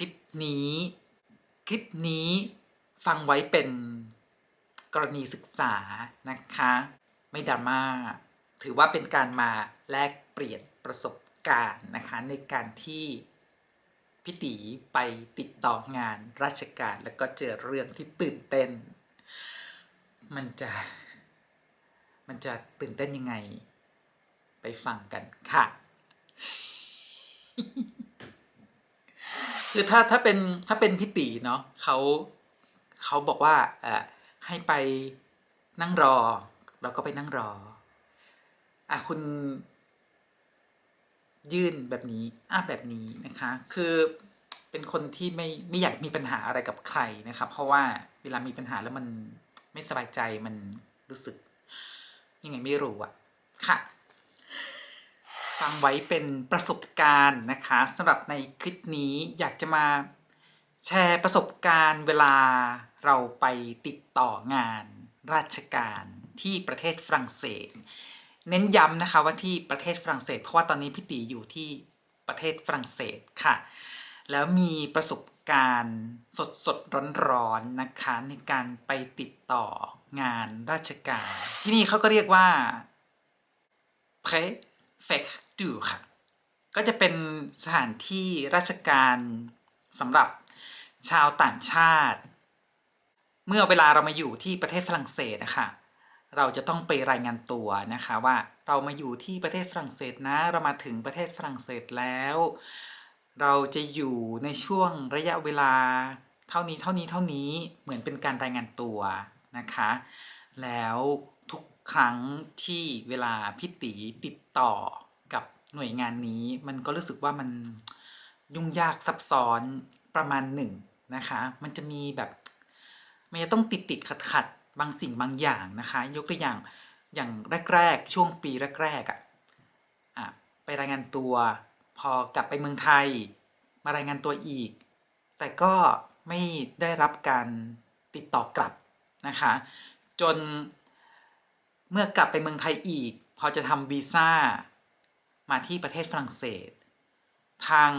ลิปนี้ คลิปนี้ฟังไว้เป็นกรณีศึกษานะคะ ไม่ดราม่าถือว่าเป็นการมาแลกเปลี่ยนประสบการณ์นะคะ ในการที่พี่ตีไปติดต่องานราชการแล้วก็เจอเรื่องที่ตื่นเต้น มันจะ มันจะตื่นเต้นยังไง ไปฟังกันค่ะ คือถ้าถ้าเป็นถ้าเป็นพี่ตีเนาะเขาเขาบอกว่าเอ่อให้ไปนั่งรอ เราก็ไปนั่งรออะคุณยื่นแบบนี้อะแบบนี้นะคะ คือเป็นคนที่ไม่ไม่อยากมีปัญหาอะไรกับใครนะครับ เพราะว่าเวลามีปัญหาแล้วมันไม่สบายใจมันรู้สึก ยังไงไม่รู้อะค่ะ ฟังไว้เป็นประสบการณ์นะคะสำหรับในคลิปนี้อยากจะมาแชร์ประสบการณ์เวลาเราไปติดต่องานราชการที่ประเทศฝรั่งเศส เน้นย้ำนะคะว่าที่ประเทศฝรั่งเศส เพราะว่าตอนนี้พี่ตีอยู่ที่ประเทศฝรั่งเศสค่ะ แล้วมีประสบการณ์สดสดร้อนร้อนนะคะในการไปติดต่องานราชการ ที่นี่เขาก็เรียกว่า p r é f e c t t u ค่ะ ก็จะเป็นสถานที่ราชการสำหรับชาวต่างชาติ เมื่อเวลาเรามาอยู่ที่ประเทศฝรั่งเศสนะคะเราจะต้องไปรายงานตัวนะคะว่าเรามาอยู่ที่ประเทศฝรั่งเศสนะ เรามาถึงประเทศฝรั่งเศสแล้ว เราจะอยู่ในช่วงระยะเวลาเท่านี้เท่านี้เท่านี้เหมือนเป็นการรายงานตัวนะคะ แล้วทุกครั้งที่เวลาพี่ตีติดต่อ หน่วยงานนี้มันก็รู้สึกว่ามันยุ่งยากซับซ้อนประมาณหนึ่งนะคะ มันจะมีแบบมันจะต้องติดติดขัดขัดบางสิ่งบางอย่างนะคะ ยกตัวอย่างอย่างแรก ๆ ช่วงปีแรกๆอะ่ะอะไปรายงานตัวพอกลับไปเมืองไทย มารายงานตัวอีก แต่ก็ไม่ได้รับการติดต่อกลับนะคะ จนเมื่อกลับไปเมืองไทยอีก พอจะทำวีซ่า มาที่ประเทศฝรั่งเศส ทาง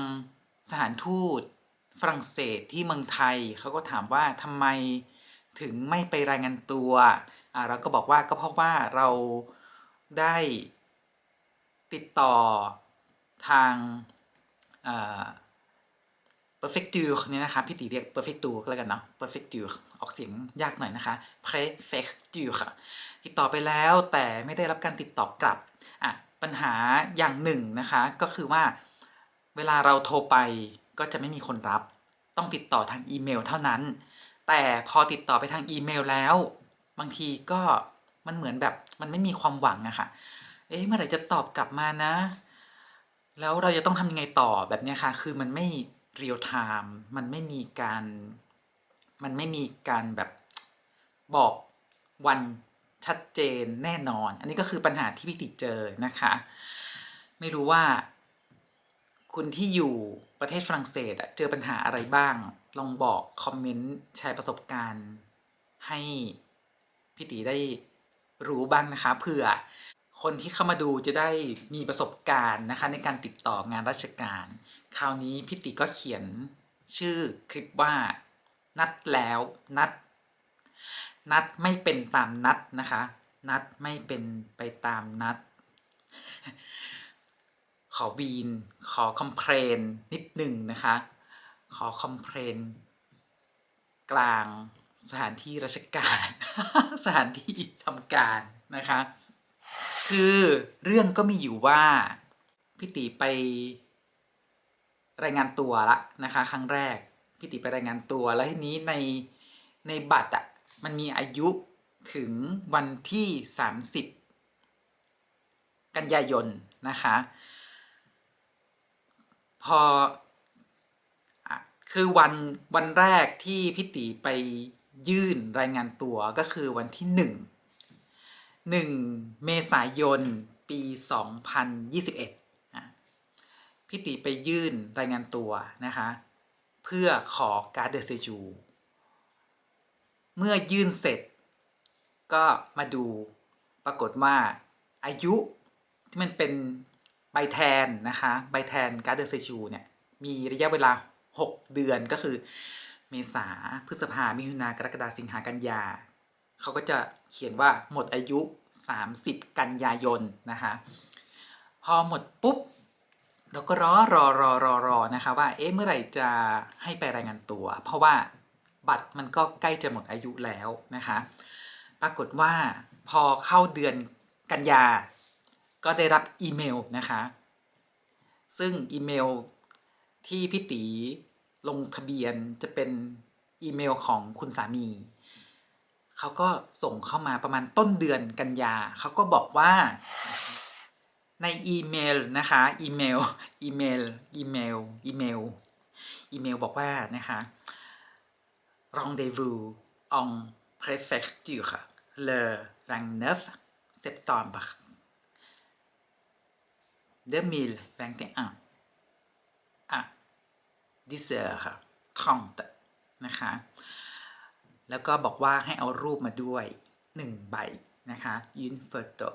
สถานทูตฝรั่งเศสที่เมืองไทยเขาก็ถามว่าทำไมถึงไม่ไปรายงานตัวอ่าเราก็บอกว่าก็เพราะว่าเราได้ติดต่อทางอ่า perfecture เนี่ยนะคะพี่ตีเรียก perfecture ก็แล้วกันเนาะ perfecture ออกเสียงยากหน่อยนะคะ prefecture ค่ะติดต่อไปแล้วแต่ไม่ได้รับการติดต่อกลับ ปัญหาอย่างหนึ่งนะคะก็คือว่าเวลาเราโทรไปก็จะไม่มีคนรับ ต้องติดต่อทางอีเมลเท่านั้น แต่พอติดต่อไปทางอีเมลแล้ว บางทีก็มันเหมือนแบบมันไม่มีความหวังอะค่ะ เอ๊ะเมื่อไหร่จะตอบกลับมานะ แล้วเราจะต้องทำยังไงต่อแบบนี้ค่ะ คือมันไม่เรียลไทม์มันไม่มีการ มันไม่มีการแบบบอกวัน ชัดเจนแน่นอน อันนี้ก็คือปัญหาที่พี่ติเจอนะคะ ไม่รู้ว่า คุณที่อยู่ประเทศฝรั่งเศสเจอปัญหาอะไรบ้าง ลองบอกคอมเมนต์แชร์ประสบการณ์ ให้พี่ตีได้รู้บ้างนะคะเผื่อคนที่เข้ามาดูจะได้มีประสบการณ์นะคะ ในการติดต่องานราชการ คราวนี้พี่ติก็เขียนชื่อคลิปว่านัดแล้วนัด นัดไม่เป็นตามนัดนะคะ นัดไม่เป็นไปตามนัด ขอวีน ขอคอมเพลนนิดหนึ่งนะคะ ขอคอมเพลนกลางสถานที่ราชการ สถานที่ทำการนะคะ คือเรื่องก็มีอยู่ว่าพี่ติไปรายงานตัวละนะคะ ครั้งแรกพี่ติไปรายงานตัวแล้วทีนี้ในในบัตรอะ มันมีอายุถึงวันที่ 30 กันยายนนะคะ พอคือวันวันแรกที่พี่ติไปยื่นรายงานตัวก็คือวันที่หนึ่งหนึ่งเมษายน ปี 2021พี่ติไปยื่นรายงานตัวนะคะ เพื่อขอการ์ดเดอเซจู เมื่อยื่นเสร็จ ก็มาดูปรากฏว่าอายุที่มันเป็นใบแทนนะคะใบแทนการ์ดเดอร์เซจูเนี่ยมีระยะเวลาหกเดือนก็คือเมษาพฤษภามิถุนากรกฎาสิงหากันยาเขาก็จะเขียนว่าหมดอายุ 30 กันยายนนะคะพอหมดปุ๊บ เราก็รอรอรอรอรอนะคะว่าเอ๊ะเมื่อไหร่จะให้ไปรายงานตัว เพราะว่า บัตรมันก็ใกล้จะหมดอายุแล้วนะคะ ปรากฏว่าพอเข้าเดือนกันยา ก็ได้รับอีเมลนะคะ ซึ่งอีเมลที่พี่ตีลงทะเบียนจะเป็นอีเมลของคุณสามี เขาก็ส่งเข้ามาประมาณต้นเดือนกันยา เขาก็บอกว่าในอีเมลนะคะอีเมลอีเมลอีเมลอีเมลอีเมลบอกว่านะคะ rendez-vous en préfecture le 29 septembre 2021 à 10h30 นะคะ แล้วก็บอกว่าให้เอารูปมาด้วยหนึ่งใบนะคะ une photo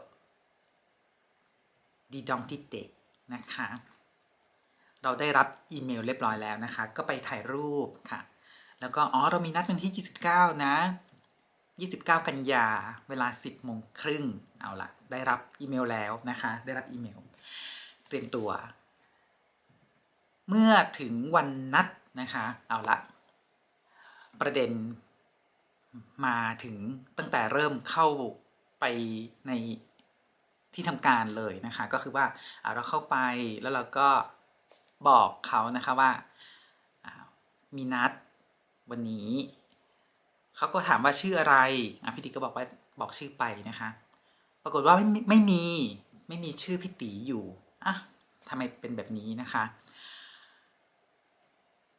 d'identité นะคะ เราได้รับอีเมลเรียบร้อยแล้วนะคะ ก็ไปถ่ายรูปค่ะ แล้วก็อ๋อเรามีนัดวันที่ 29 นะ 29 กันยาเวลา 10โมงครึ่งเอาละได้รับอีเมลแล้วนะคะ ได้รับอีเมล เตรียมตัว เมื่อถึงวันนัดนะคะ เอาละประเด็นมาถึงตั้งแต่เริ่มเข้าไปในที่ทำการเลยนะคะ ก็คือว่าอ่าเราเข้าไปแล้วเราก็บอกเขานะคะว่าอ่ามีนัด วันนี้เขาก็ถามว่าชื่ออะไรอะพี่ติก็บอกว่าบอกชื่อไปนะคะ ปรากฏว่าไม่ไม่มีไม่มีชื่อพี่ตีอยู่อะทำไมเป็นแบบนี้นะคะ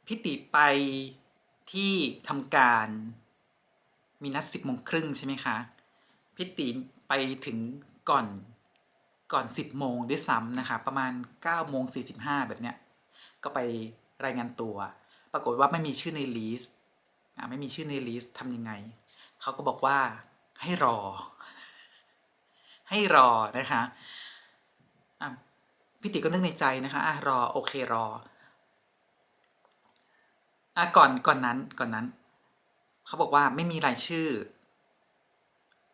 พี่ติไปที่ทำการมีนัดสิบโมงครึ่งใช่ไหมคะพี่ติไปถึงก่อนก่อนสิบโมงด้วยซ้ำนะคะ ประมาณเก้าโมงสี่สิบห้าแบบเนี้ยก็ไปรายงานตัว ปรากฏว่าไม่มีชื่อในลิสต์ ไม่มีชื่อในลิสต์ทำยังไง เขาก็บอกว่าให้รอ ให้รอนะคะพี่ติก็นึกในใจนะคะอะรอโอเครออะก่อนก่อนนั้นก่อนนั้น เขาบอกว่าไม่มีรายชื่อ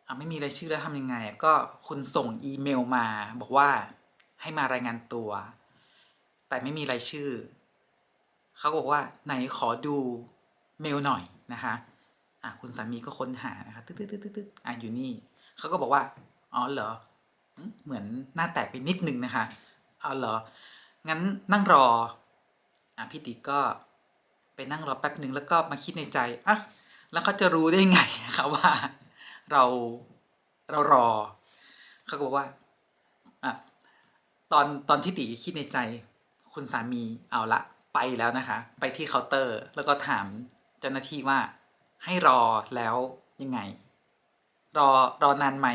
อะไม่มีรายชื่อแล้วทำยังไง ก็คุณส่งอีเมลมา บอกว่าให้มารายงานตัว แต่ไม่มีรายชื่อ เขาบอกว่าไหนขอดูเมลหน่อย นะคะอะคุณสามีก็ค้นหานะคะตึ๊ดตึ๊ดตึ๊ดตึ๊ดอะอยู่นี่เขาก็บอกว่าอ๋อเหรอเหมือนหน้าแตกไปนิดนึงนะคะอ๋อเหรองั้นนั่งรออะพี่ติ๊กก็ไปนั่งรอแป๊บหนึ่งแล้วก็มาคิดในใจอะแล้วเขาจะรู้ได้ไงนะคะว่าเราเรารอเขาก็บอกว่าอะตอนตอนที่ตีคิดในใจ คุณสามีเอาละไปแล้วนะคะ ไปที่เคาน์เตอร์ แล้วก็ถาม จ้าหน้าที่ว่าให้รอแล้วยังไง รอรอนานไหม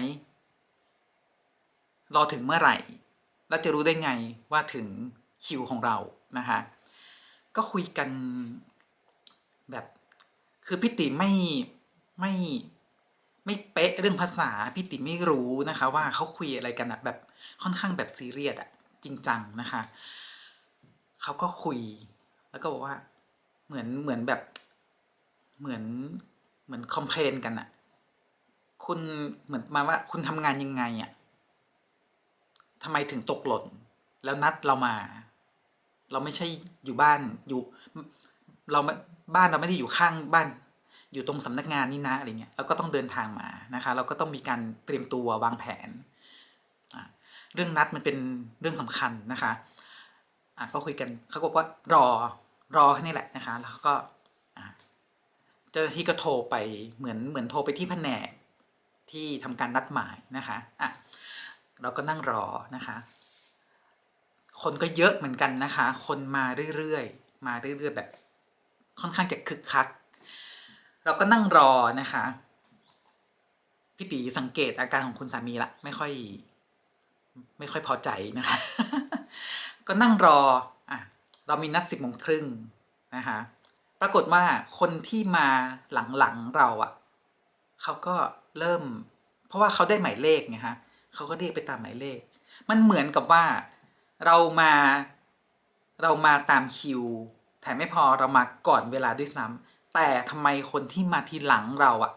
รอถึงเมื่อไหร่ แล้วจะรู้ได้ไงว่าถึงคิวของเรานะคะ ก็คุยกันแบบ คือพี่ติไม่ไม่ไม่เป๊ะเรื่องภาษาพี่ติไม่รู้นะคะ ว่าเขาคุยอะไรกันอะแบบค่อนข้างแบบซีเรียสอะจริงจังนะคะเขาก็คุย แล้วก็บอกว่าเหมือนเหมือนแบบ เหมือนเหมือนคอมเพลนกันอะคุณเหมือนมาว่าคุณทำงานยังไงอะทำไมถึงตกหล่น แล้วนัดเรามา เราไม่ใช่อยู่บ้านอยู่ เราบ้านเราไม่ได้อยู่ข้างบ้าน อยู่ตรงสำนักงานนี่นะอะไรเงี้ยเราก็ต้องเดินทางมานะคะ เราก็ต้องมีการเตรียมตัววางแผนอะเรื่องนัดมันเป็นเรื่องสำคัญนะคะอะก็คุยกันเขาบอกว่ารอรอแค่นี้แหละนะคะ แล้วก็ เจ้าหน้าที่ก็โทรไปเหมือนเหมือนโทรไปที่แผนกที่ทำการนัดหมายนะคะอะเราก็นั่งรอนะคะ คนก็เยอะเหมือนกันนะคะ คนมาเรื่อยๆมาเรื่อยๆแบบค่อนข้างจะคึกคัก เราก็นั่งรอนะคะพี่ตีสังเกตอาการของคุณสามีละไม่ค่อย ไม่ค่อยพอใจนะคะ ก็นั่งรออะเรามีนัดสิบโมงครึ่งนะคะ ปรากฏว่าคนที่มาหลังๆเราอะ่ะเขาก็เริ่ม เพราะว่าเขาได้หมายเลขไงฮะเขาก็เรียกไปตามหมายเลข มันเหมือนกับว่าเรามาเรามาตามคิวแถมไม่พอเรามาก่อนเวลาด้วยซ้ำแต่ทำไมคนที่มาทีหลังเราอะ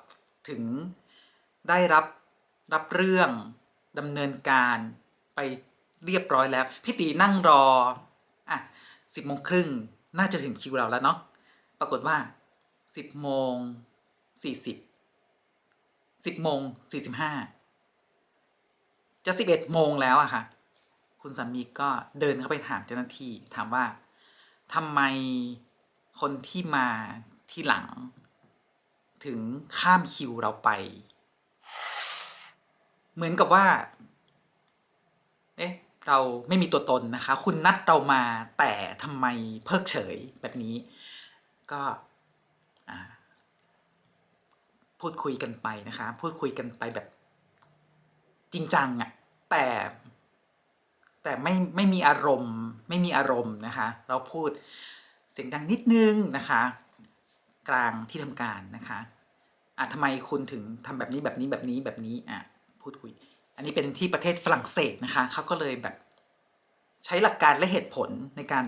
ถึงได้รับรับเรื่องดำเนินการไปเรียบร้อยแล้ว พี่ตีนั่งรออะสิบโมงครึ่งน่าจะถึงคิวเราแล้วเนาะ ปรากฏว่าสิบโมงสี่สิบสิบโมงสี่สิบห้าจะสิบเอ็ดโมงแล้วอะค่ะ คุณสามีก็เดินเข้าไปถามเจ้าหน้าที่ถามว่าทำไมคนที่มาที่หลัง ถึงข้ามคิวเราไป เหมือนกับว่า เอ๊ะเราไม่มีตัวตนนะคะ คุณนัดเรามาแต่ทำไมเพิกเฉยแบบนี้ ก็พูดคุยกันไปนะคะ พูดคุยกันไปแบบจริงจังอะแต่แต่ไม่ไม่มีอารมณ์ไม่มีอารมณ์นะคะ เราพูดเสียงดังนิดนึงนะคะ กลางที่ทำการนะคะอะทำไมคุณถึงทำแบบนี้แบบนี้แบบนี้แบบนี้อะพูดคุย อันนี้เป็นที่ประเทศฝรั่งเศสนะคะเขาก็เลยแบบใช้หลักการและเหตุผลในการ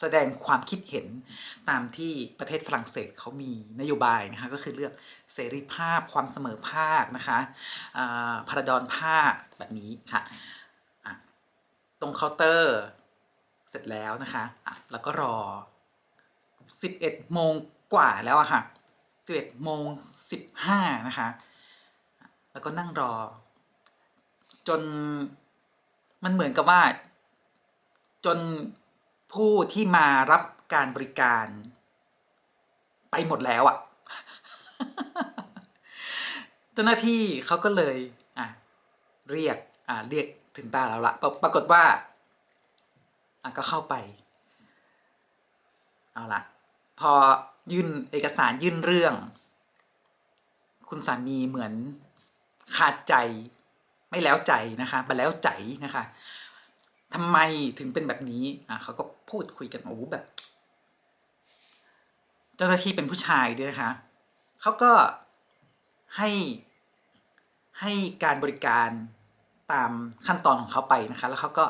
แสดงความคิดเห็นตามที่ประเทศฝรั่งเศสเขามีนโยบายนะคะก็คือเลือกเสรีภาพความเสมอภาคนะคะอ่าพาราดอนภาคแบบนี้ค่ะะตรงเคาน์เตอร์เสร็จแล้วนะคะะแล้วก็รอ 11 โมงกว่าแล้วอะค่ะ 11 โมง 15 นะคะ แล้วก็นั่งรอ จนมันเหมือนกับว่าจน ผู้ที่มารับการบริการ ไปหมดแล้วอะเจ้าหน้าที่เขาก็เลยอะเรียกอ่าเรียกถึงตาเราละปรปรากฏว่าอะก็เข้าไป เอาละพอยื่นเอกสารยื่นเรื่อง คุณสามีเหมือนขาดใจ ไม่แล้วใจนะคะมาแล้วใจนะคะ ทำไมถึงเป็นแบบนี้อะเขาก็พูดคุยกันโอ้แบบ เจ้าหน้าที่เป็นผู้ชายด้วยนะคะเขาก็ให้ให้การบริการตามขั้นตอนของเขาไปนะคะ แล้วเขาก็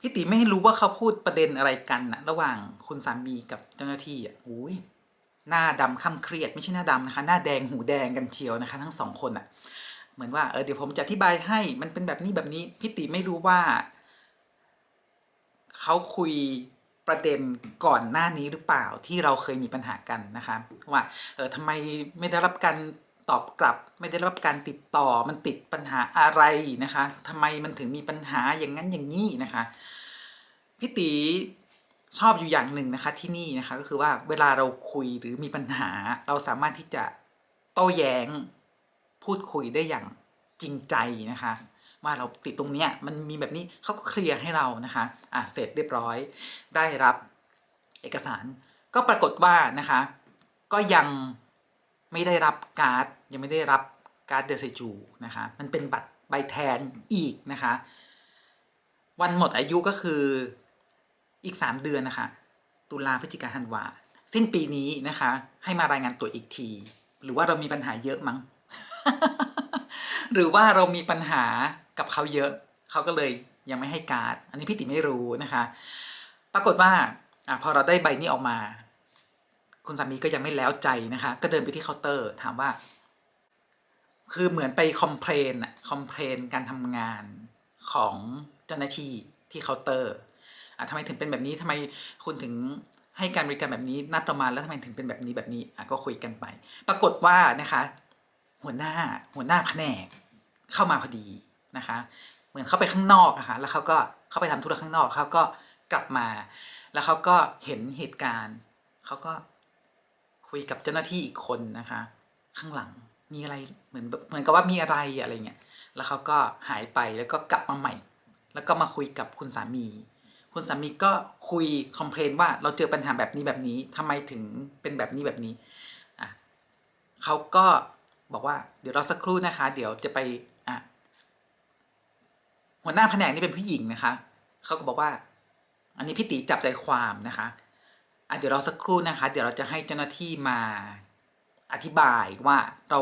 พี่ติไม่รู้ว่าเขาพูดประเด็นอะไรกันนะระหว่างคุณสามีกับเจ้าหน้าที่อะอุ้ยหน้าดำค่ำเครียดไม่ใช่หน้าดำนะคะ หน้าแดงหูแดงกันเชียวนะคะ ทั้งสองคนอะ เหมือนว่าเออเดี๋ยวผมจะอธิบายให้มันเป็นแบบนี้แบบนี้พี่ติไม่รู้ว่า เขาคุยประเด็นก่อนหน้านี้หรือเปล่าที่เราเคยมีปัญหากันนะคะว่าเออทำไมไม่ได้รับการตอบกลับ ไม่ได้รับการติดต่อมันติดปัญหาอะไรนะคะทำไมมันถึงมีปัญหาอย่างนั้นอย่างนี้นะคะพี่ตีชอบอยู่อย่างหนึ่งนะคะที่นี่นะคะก็คือว่าเวลาเราคุยหรือมีปัญหา เราสามารถที่จะโต้แย้งพูดคุยได้อย่างจริงใจนะคะ ว่าเราติดตรงเนี้ยมันมีแบบนี้เขาก็เคลียร์ให้เรานะคะอะเสร็จเรียบร้อย ได้รับเอกสาร ก็ปรากฏว่านะคะ ก็ยังไม่ได้รับการ์ด ยังไม่ได้รับการ์ดเดอเซจูนะคะมันเป็นบัตรใบแทนอีกนะคะ วันหมดอายุก็คืออีก 3 เดือนนะคะ ตุลาพฤศจิกาธันวาสิ้นปีนี้นะคะ ให้มารายงานตัวอีกที หรือว่าเรามีปัญหาเยอะมั้ง หรือว่าเรามีปัญหากับเขาเยอะเขาก็เลยยังไม่ให้การ์ด อันนี้พี่ติไม่รู้นะคะ ปรากฏว่าอพอเราได้ใบนี้ออกมา คุณสามีก็ยังไม่แล้วใจนะคะ ก็เดินไปที่เคาน์เตอร์ถามว่า คือเหมือนไปคอมเพลนอะคอมเพลนการทำงานของเจ้าหน้าที่ที่เคาน์เตอร์อะทำไมถึงเป็นแบบนี้ทำไมคุณถึงให้การบริการแบบนี้นัดเรามาแล้วทำไมถึงเป็นแบบนี้แบบนี้อะก็คุยกันไป ปรากฏว่านะคะ หัวหน้าหัวหน้าแผนกเข้ามาพอดี นะคะ เหมือนเขาไปข้างนอกนะคะแล้วเขาก็เข้าไปทำธุระข้างนอกเขาก็กลับมา แล้วเขาก็เห็นเหตุการณ์เขาก็คุยกับเจ้าหน้าที่อีกคนนะคะ ข้างหลังมีอะไรเหมือนเหมือนกับว่ามีอะไรอะไรเงี้ยแล้วเขาก็หายไปแล้วก็กลับมาใหม่ แล้วก็มาคุยกับคุณสามี คุณสามีก็คุยคอมเพลนว่าเราเจอปัญหาแบบนี้แบบนี้ทำไมถึงเป็นแบบนี้แบบนี้อะเขาก็บอกว่าเดี๋ยวราสักครู่นะคะ เดี๋ยวจะไป หัวหน้าแผนกนี่เป็นผู้หญิงนะคะเขาก็บอกว่า อันนี้พี่ตีจับใจความนะคะอะเดี๋ยวเราสักครู่นะคะ เดี๋ยวเราจะให้เจ้าหน้าที่มาอธิบายว่าเรา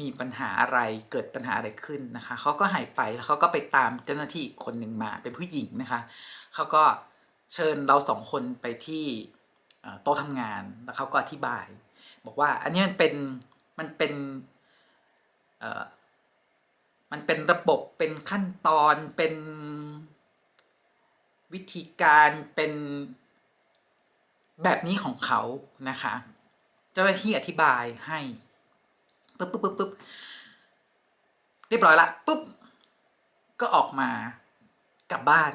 มีปัญหาอะไรเกิดปัญหาอะไรขึ้นนะคะเขาก็หายไปแล้วเขาก็ไปตามเจ้าหน้าที่คนหนึ่งมาเป็นผู้หญิงนะคะเขาก็เชิญเราสองคนไปที่โต๊ะทำงานแล้วเขาก็อธิบาย บอกว่าอันนี้มันเป็นมันเป็น มันเป็นระบบเป็นขั้นตอนเป็นวิธีการเป็นแบบนี้ของเขานะคะ เจ้าหน้าที่อธิบายให้ปุ๊บปุ๊บปุ๊บปุ๊บเรียบร้อยละปุ๊บก็ออกมากลับบ้าน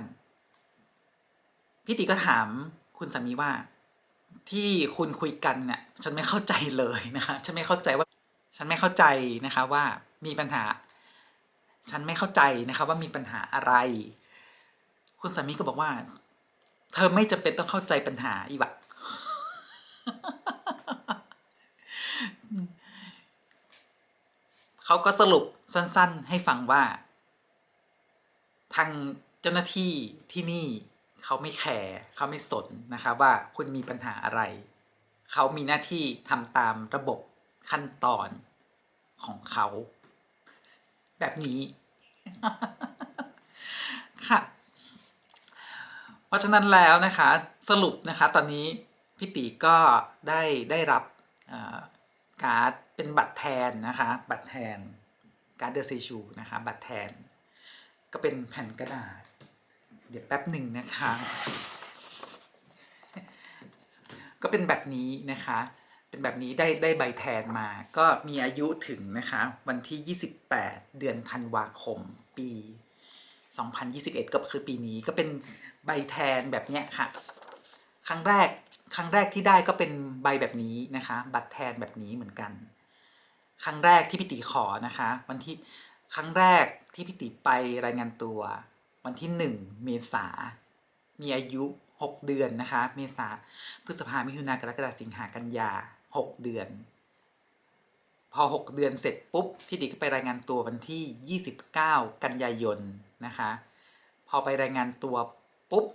พี่ติก็ถามคุณสามีว่า ที่คุณคุยกันเนี่ยฉันไม่เข้าใจเลยนะคะ ฉันไม่เข้าใจว่า ฉันไม่เข้าใจนะคะว่ามีปัญหา ฉันไม่เข้าใจนะคะว่ามีปัญหาอะไร คุณสามีก็บอกว่า เธอไม่จำเป็นต้องเข้าใจปัญหาอีกวะเขาก็สรุปสั้น ๆ ให้ฟังว่า ทางเจ้าหน้าที่ที่นี่เขาไม่แคร์เขาไม่สนนะคะว่าคุณมีปัญหาอะไร เขามีหน้าที่ทำตามระบบขั้นตอนของเขา แบบนี้ ค่ะเพราะฉะนั้นแล้วนะคะสรุปนะคะตอนนี้พี่ติก็ได้ได้รับการ์ดเป็นบัตรแทนนะคะบัตรแทนการ์ดเดอร์เซชูนะคะบัตรแทน ก็เป็นแผ่นกระดาษ เดี๋ยวแป๊บหนึ่งนะคะ ก็เป็นแบบนี้นะคะ เป็นแบบนี้ได้ได้ใบแทนมา ก็มีอายุถึงนะคะวันที่ 28 เดือนธันวาคม ปี 2021 ก็คือปีนี้ก็เป็นใบแทนแบบเนี้ยค่ะ ครั้งแรกครั้งแรกที่ได้ก็เป็นใบแบบนี้นะคะ บัตรแทนแบบนี้เหมือนกัน ครั้งแรกที่พี่ติขอนะคะ วันที่ครั้งแรกที่พี่ติไปรายงานตัว วันที่ 1 เมษา มีอายุ 6 เดือนนะคะ เมษาพฤษภามิถุนากรกฎาสิงหากันยา 6เดือน พอ6เดือนเสร็จปุ๊บพี่ติก็ไปรายงานตัววันที่ 29 กันยายนนะคะพอไปรายงานตัวปุ๊บ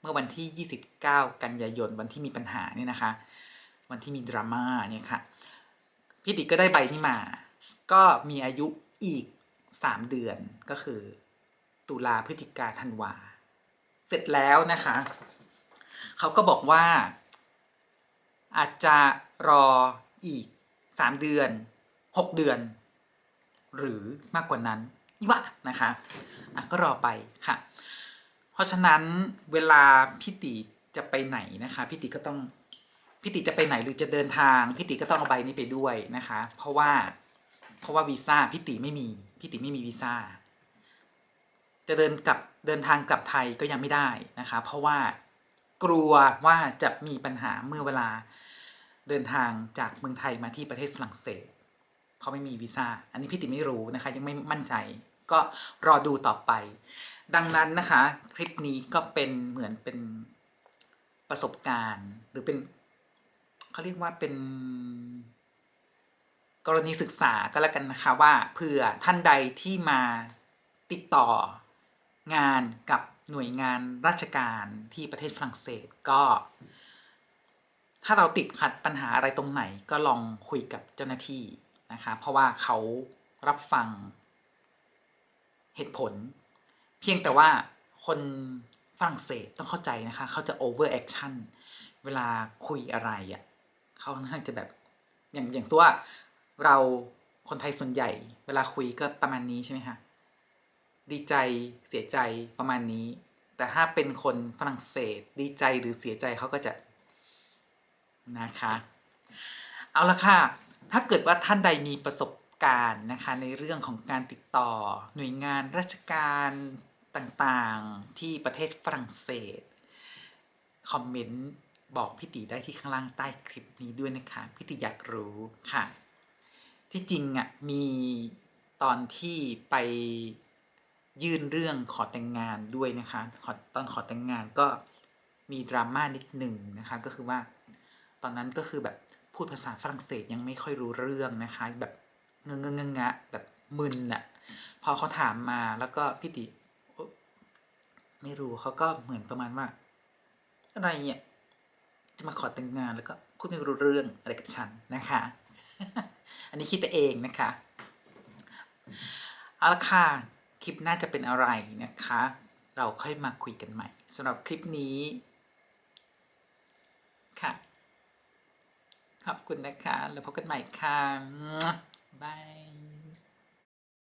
เมื่อวันที่ 29 กันยายนวันที่มีปัญหาเนี่ยนะคะ วันที่มีดราม่าเนี่ยค่ะพี่ติก็ได้ใบนี้มา ก็มีอายุอีก 3 เดือนก็คือ ตุลาพฤศจิกาธันวา เสร็จแล้วนะคะ เขาก็บอกว่า อาจจะรออีก 3 เดือน 6 เดือน หรือมากกว่านั้นนี่วะนะคะะก็รอไปค่ะ เพราะฉะนั้นเวลาพี่ติจะไปไหนนะคะพี่ติก็ต้องพี่ติจะไปไหนหรือจะเดินทางพี่ติก็ต้องเอาใบนี้ไปด้วยนะคะ เพราะว่าเพราะว่าวีซ่าพี่ติไม่มีพี่ติไม่มีวีซ่าจะเดินกลับเดินทางกลับไทยก็ยังไม่ได้นะคะ เพราะว่ากลัวว่าจะมีปัญหาเมื่อเวลา เดินทางจากเมืองไทยมาที่ประเทศฝรั่งเศสเพราะไม่มีวีซ่า อันนี้พี่ติไม่รู้นะคะ ยังไม่มั่นใจ ก็รอดูต่อไป ดังนั้นนะคะ คลิปนี้ก็เป็นเหมือนเป็นประสบการณ์ หรือเป็นเขาเรียกว่าเป็น กรณีศึกษาก็แล้วกันนะคะว่าเผื่อท่านใดที่มาติดต่องานกับหน่วยงานราชการที่ประเทศฝรั่งเศสก็ ถ้าเราติดขัดปัญหาอะไรตรงไหนก็ลองคุยกับเจ้าหน้าที่นะคะ เพราะว่าเขารับฟังเหตุผล เพียงแต่ว่าคนฝรั่งเศสต้องเข้าใจนะคะ เขาจะ over action เวลาคุยอะไรอะ่ะเขาค่อนข้างจะแบบอย่างอย่างส่ว่าเราคนไทยส่วนใหญ่ เวลาคุยก็ประมาณนี้ใช่ไหมคะดีใจเสียใจประมาณนี้ แต่ถ้าเป็นคนฝรั่งเศส ดีใจหรือเสียใจเขาก็จะ นะคะ เอาละค่ะ ถ้าเกิดว่าท่านใดมีประสบการณ์นะคะในเรื่องของการติดต่อ หน่วยงานราชการต่างๆที่ประเทศฝรั่งเศส คอมเมนต์บอกพี่ติได้ที่ข้างล่างใต้คลิปนี้ด้วยนะคะพี่ติอยากรู้ค่ะ ที่จริงอะมีตอนที่ไปยื่นเรื่องขอแต่งงานด้วยนะคะขอตอนขอแต่งงานก็มีดราม่านิดหนึ่งนะคะก็คือว่า ตอนนั้นก็คือแบบพูดภาษาฝรั่งเศสยังไม่ค่อยรู้เรื่องนะคะ แบบเงงเงงงะแบบมึนอะพอเขาถามมาแล้วก็พี่ติไม่รู้เขาก็เหมือนประมาณว่าอะไรเนี่ยจะมาขอแต่งงานแล้วก็พูดไม่รู้เรื่องอะไรกับฉันนะคะ อันนี้คิดไปเองนะคะเอาละค่ะคลิปน่าจะเป็นอะไรนะคะ เราค่อยมาคุยกันใหม่สำหรับคลิปนี้ค่ะ ขอบคุณนะคะ แล้วพบกันใหม่ค่ะบาย